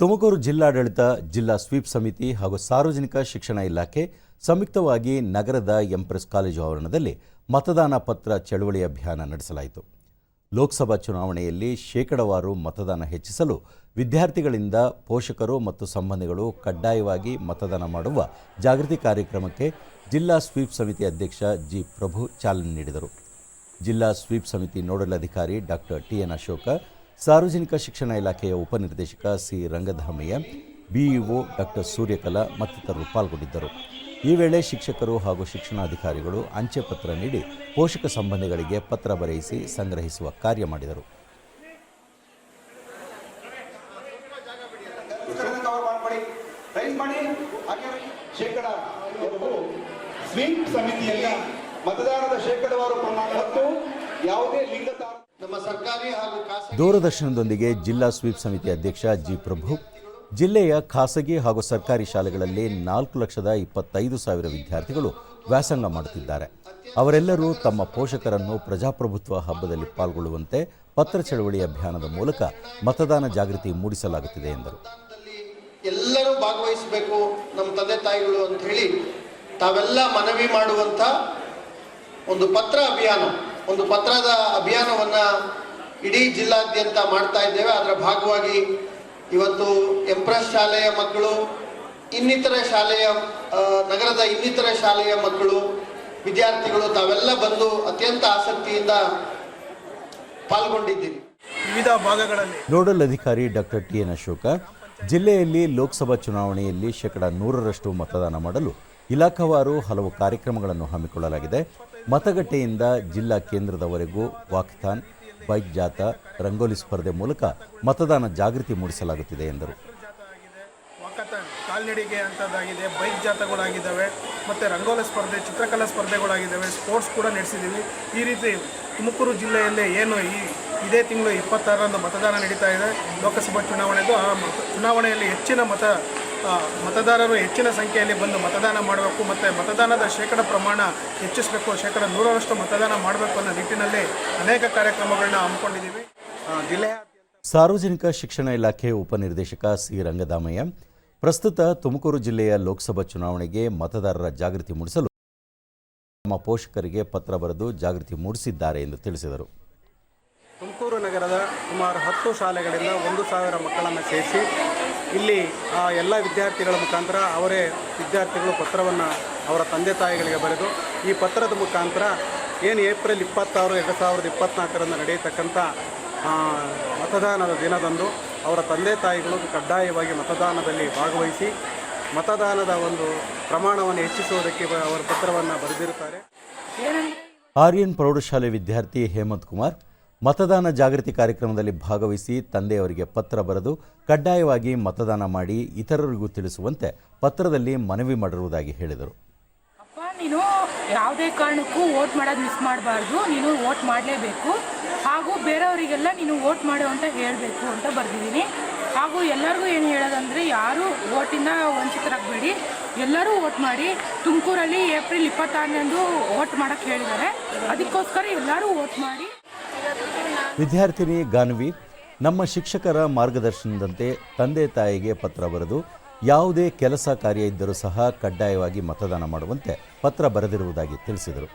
ತುಮಕೂರು ಜಿಲ್ಲಾಡಳಿತ, ಜಿಲ್ಲಾ ಸ್ವೀಪ್ ಸಮಿತಿ ಹಾಗೂ ಸಾರ್ವಜನಿಕ ಶಿಕ್ಷಣ ಇಲಾಖೆ ಸಂಯುಕ್ತವಾಗಿ ನಗರದ ಎಂಪ್ರೆಸ್ ಕಾಲೇಜು ಆವರಣದಲ್ಲಿ ಮತದಾನ ಪತ್ರ ಚಳವಳಿ ಅಭಿಯಾನ ನಡೆಸಲಾಯಿತು. ಲೋಕಸಭಾ ಚುನಾವಣೆಯಲ್ಲಿ ಶೇಕಡವಾರು ಮತದಾನ ಹೆಚ್ಚಿಸಲು ವಿದ್ಯಾರ್ಥಿಗಳಿಂದ ಪೋಷಕರು ಮತ್ತು ಸಂಬಂಧಿಗಳು ಕಡ್ಡಾಯವಾಗಿ ಮತದಾನ ಮಾಡುವ ಜಾಗೃತಿ ಕಾರ್ಯಕ್ರಮಕ್ಕೆ ಜಿಲ್ಲಾ ಸ್ವೀಪ್ ಸಮಿತಿ ಅಧ್ಯಕ್ಷ ಜಿ ಪ್ರಭು ಚಾಲನೆ ನೀಡಿದರು. ಜಿಲ್ಲಾ ಸ್ವೀಪ್ ಸಮಿತಿ ನೋಡಲ್ ಅಧಿಕಾರಿ ಡಾಕ್ಟರ್ ಟಿ ಎನ್ ಅಶೋಕ ಸಾರ್ವಜನಿಕ ಶಿಕ್ಷಣ ಇಲಾಖೆಯ ಉಪನಿರ್ದೇಶಕ C. Rangadhamaiah BEO doctor Suryakala ಮತ್ತಿತರರು ಪಾಲ್ಗೊಂಡಿದ್ದರು. ಈ ವೇಳೆ ಶಿಕ್ಷಕರು ಹಾಗೂ ಶಿಕ್ಷಣಾಧಿಕಾರಿಗಳು ಅಂಚೆ ಪತ್ರ ನೀಡಿ ಪೋಷಕ ಸಂಬಂಧಿಗಳಿಗೆ ಪತ್ರ ಬರೆಯಿಸಿ ಸಂಗ್ರಹಿಸುವ ಕಾರ್ಯ ಮಾಡಿದರು. ಸಮಿತಿಯಲ್ಲಿ ಮತದಾನದ ಶೇಕಡವಾರು ಪ್ರಮಾಣ ಮತ್ತು ಯಾವುದೇ ಲಿಂಗ ದೂರದರ್ಶನದೊಂದಿಗೆ ಜಿಲ್ಲಾ ಸ್ವೀಪ್ ಸಮಿತಿ ಅಧ್ಯಕ್ಷ ಜಿ ಪ್ರಭು ಜಿಲ್ಲೆಯ ಖಾಸಗಿ ಹಾಗೂ ಸರ್ಕಾರಿ ಶಾಲೆಗಳಲ್ಲಿ ನಾಲ್ಕು ಲಕ್ಷದ ಇಪ್ಪತ್ತೈದು ಸಾವಿರ ವಿದ್ಯಾರ್ಥಿಗಳು ವ್ಯಾಸಂಗ ಮಾಡುತ್ತಿದ್ದಾರೆ. ಅವರೆಲ್ಲರೂ ತಮ್ಮ ಪೋಷಕರನ್ನು ಪ್ರಜಾಪ್ರಭುತ್ವ ಹಬ್ಬದಲ್ಲಿ ಪಾಲ್ಗೊಳ್ಳುವಂತೆ ಪತ್ರ ಚಳವಳಿ ಅಭಿಯಾನದ ಮೂಲಕ ಮತದಾನ ಜಾಗೃತಿ ಮೂಡಿಸಲಾಗುತ್ತಿದೆ ಎಂದರು. ಎಲ್ಲರೂ ಭಾಗವಹಿಸಬೇಕು ನಮ್ಮ ತಂದೆ ತಾಯಿಗಳು ಅಂತ ಹೇಳಿ ತಾವೆಲ್ಲ ಮನವಿ ಮಾಡುವಂತ ಒಂದು ಪತ್ರ ಅಭಿಯಾನ ಒಂದು ಪತ್ರದ ಅಭಿಯಾನವನ್ನ ಇಡೀ ಜಿಲ್ಲಾದ್ಯಂತ ಮಾಡ್ತಾ ಇದ್ದೇವೆ. ಅದರ ಭಾಗವಾಗಿ ಇವತ್ತು ಎಂಪ್ರೆಸ್ ಶಾಲೆಯ ಮಕ್ಕಳು ಇನ್ನಿತರ ಶಾಲೆಯ ನಗರದ ಇನ್ನಿತರ ಶಾಲೆಯ ಮಕ್ಕಳು ವಿದ್ಯಾರ್ಥಿಗಳು ತಾವೆಲ್ಲ ಬಂದು ಅತ್ಯಂತ ಆಸಕ್ತಿಯಿಂದ ಪಾಲ್ಗೊಂಡಿದ್ದೀವಿ ವಿವಿಧ ಭಾಗಗಳಲ್ಲಿ ನೋಡಲ್ ಅಧಿಕಾರಿ ಡಾಕ್ಟರ್ ಟಿ ಎನ್ ಅಶೋಕ ಜಿಲ್ಲೆಯಲ್ಲಿ ಲೋಕಸಭಾ ಚುನಾವಣೆಯಲ್ಲಿ ಶೇಕಡ ನೂರರಷ್ಟು ಮತದಾನ ಮಾಡಲು ಇಲಾಖಾವಾರು ಹಲವು ಕಾರ್ಯಕ್ರಮಗಳನ್ನು ಹಮ್ಮಿಕೊಳ್ಳಲಾಗಿದೆ. ಮತಗಟ್ಟೆಯಿಂದ ಜಿಲ್ಲಾ ಕೇಂದ್ರದವರೆಗೂ ವಾಕ್ಥಾನ್, ಬೈಕ್ ಜಾಥಾ, ರಂಗೋಲಿ ಸ್ಪರ್ಧೆ ಮೂಲಕ ಮತದಾನ ಜಾಗೃತಿ ಮೂಡಿಸಲಾಗುತ್ತಿದೆ ಎಂದರು. ಕಾಲ್ನಡಿಗೆ ಅಂತದ್ದಾಗಿದೆ, ಬೈಕ್ ಜಾಥಾಗಳಾಗಿದ್ದಾವೆ, ಮತ್ತು ರಂಗೋಲಿ ಸ್ಪರ್ಧೆ, ಚಿತ್ರಕಲಾ ಸ್ಪರ್ಧೆಗಳಾಗಿದ್ದಾವೆ, ಸ್ಪೋರ್ಟ್ಸ್ ಕೂಡ ನಡೆಸಿದ್ದೀವಿ. ಈ ರೀತಿ ತುಮಕೂರು ಜಿಲ್ಲೆಯಲ್ಲಿ ಏನು ಈ ಇದೇ ತಿಂಗಳು ಇಪ್ಪತ್ತಾರರಂದು ಮತದಾನ ನಡೀತಾ ಇದೆ. ಲೋಕಸಭಾ ಚುನಾವಣೆದು ಆ ಚುನಾವಣೆಯಲ್ಲಿ ಹೆಚ್ಚಿನ ಮತ ಮತದಾರರು ಹೆಚ್ಚಿನ ಸಂಖ್ಯೆಯಲ್ಲಿ ಬಂದು ಮತದಾನ ಮಾಡಬೇಕು ಮತ್ತು ಮತದಾನದ ಶೇಕಡ ಪ್ರಮಾಣ ಹೆಚ್ಚಿಸಬೇಕು, ಶೇಕಡ ನೂರರಷ್ಟು ಮತದಾನ ಮಾಡಬೇಕು ಅನ್ನೋ ನಿಟ್ಟಿನಲ್ಲಿ ಅನೇಕ ಕಾರ್ಯಕ್ರಮಗಳನ್ನ ಹಮ್ಮಿಕೊಂಡಿದ್ದೀವಿ. ಜಿಲ್ಲೆಯ ಸಾರ್ವಜನಿಕ ಶಿಕ್ಷಣ ಇಲಾಖೆ ಉಪನಿರ್ದೇಶಕ ಸಿ ರಂಗದಾಮಯ್ಯ, ಪ್ರಸ್ತುತ ತುಮಕೂರು ಜಿಲ್ಲೆಯ ಲೋಕಸಭಾ ಚುನಾವಣೆಗೆ ಮತದಾರರ ಜಾಗೃತಿ ಮೂಡಿಸಲು ತಮ್ಮ ಪೋಷಕರಿಗೆ ಪತ್ರ ಬರೆದು ಜಾಗೃತಿ ಮೂಡಿಸಿದ್ದಾರೆ ಎಂದು ತಿಳಿಸಿದರು. ಸುಮಾರು ಹತ್ತು ಶಾಲೆಗಳಿಂದ ಒಂದು ಸಾವಿರ ಮಕ್ಕಳನ್ನು ಸೇರಿಸಿ ಇಲ್ಲಿ ಆ ಎಲ್ಲ ವಿದ್ಯಾರ್ಥಿಗಳ ಮುಖಾಂತರ ಅವರೇ ವಿದ್ಯಾರ್ಥಿಗಳು ಪತ್ರವನ್ನು ಅವರ ತಂದೆ ತಾಯಿಗಳಿಗೆ ಬರೆದು ಈ ಪತ್ರದ ಮುಖಾಂತರ ಏನು ಏಪ್ರಿಲ್ ಇಪ್ಪತ್ತಾರು, ಎರಡು ಸಾವಿರದ ಇಪ್ಪತ್ತ್ನಾಲ್ಕರಂದು ನಡೆಯತಕ್ಕಂಥ ಮತದಾನದ ದಿನದಂದು ಅವರ ತಂದೆ ತಾಯಿಗಳು ಕಡ್ಡಾಯವಾಗಿ ಮತದಾನದಲ್ಲಿ ಭಾಗವಹಿಸಿ ಮತದಾನದ ಒಂದು ಪ್ರಮಾಣವನ್ನು ಹೆಚ್ಚಿಸುವುದಕ್ಕೆ ಅವರ ಪತ್ರವನ್ನು ಬರೆದಿರುತ್ತಾರೆ. ಆರ್ಯನ್ ಪ್ರೌಢಶಾಲೆ ವಿದ್ಯಾರ್ಥಿ ಹೇಮಂತ್ ಕುಮಾರ್ ಮತದಾನ ಜಾಗೃತಿ ಕಾರ್ಯಕ್ರಮದಲ್ಲಿ ಭಾಗವಹಿಸಿ ತಂದೆಯವರಿಗೆ ಪತ್ರ ಬರೆದು ಕಡ್ಡಾಯವಾಗಿ ಮತದಾನ ಮಾಡಿ ಇತರರಿಗೂ ತಿಳಿಸುವಂತೆ ಪತ್ರದಲ್ಲಿ ಮನವಿ ಮಾಡಿರುವುದಾಗಿ ಹೇಳಿದರು. ಅಪ್ಪ, ನೀನು ಯಾವುದೇ ಕಾರಣಕ್ಕೂ ವೋಟ್ ಮಾಡೋದು ಮಿಸ್ ಮಾಡಬಾರ್ದು. ನೀನು ವೋಟ್ ಮಾಡಲೇಬೇಕು. ಹಾಗೂ ಬೇರೆಯವರಿಗೆಲ್ಲ ನೀನು ವೋಟ್ ಮಾಡು ಅಂತ ಹೇಳಬೇಕು ಅಂತ ಬರೆದಿದ್ದೀನಿ. ಹಾಗೂ ಎಲ್ಲರಿಗೂ ಏನು ಹೇಳೋದಂದರೆ, ಯಾರು ವೋಟಿಂದ ವಂಚಿತರಾಗಬೇಡಿ. ಎಲ್ಲರೂ ವೋಟ್ ಮಾಡಿ. ತುಮಕೂರಲ್ಲಿ ಏಪ್ರಿಲ್ ಇಪ್ಪತ್ತಾರನೇಂದು ವೋಟ್ ಮಾಡೋಕ್ಕೆ ಹೇಳಿದ್ದಾರೆ. ಅದಕ್ಕೋಸ್ಕರ ಎಲ್ಲರೂ ವೋಟ್ ಮಾಡಿ. ವಿದ್ಯಾರ್ಥಿನಿ ಗಾನ್ವಿ ನಮ್ಮ ಶಿಕ್ಷಕರ ಮಾರ್ಗದರ್ಶನದಂತೆ ತಂದೆ ತಾಯಿಗೆ ಪತ್ರ ಬರೆದು ಯಾವುದೇ ಕೆಲಸ ಕಾರ್ಯ ಇದ್ದರೂ ಸಹ ಕಡ್ಡಾಯವಾಗಿ ಮತದಾನ ಮಾಡುವಂತೆ ಪತ್ರ ಬರೆದಿರುವುದಾಗಿ ತಿಳಿಸಿದರು.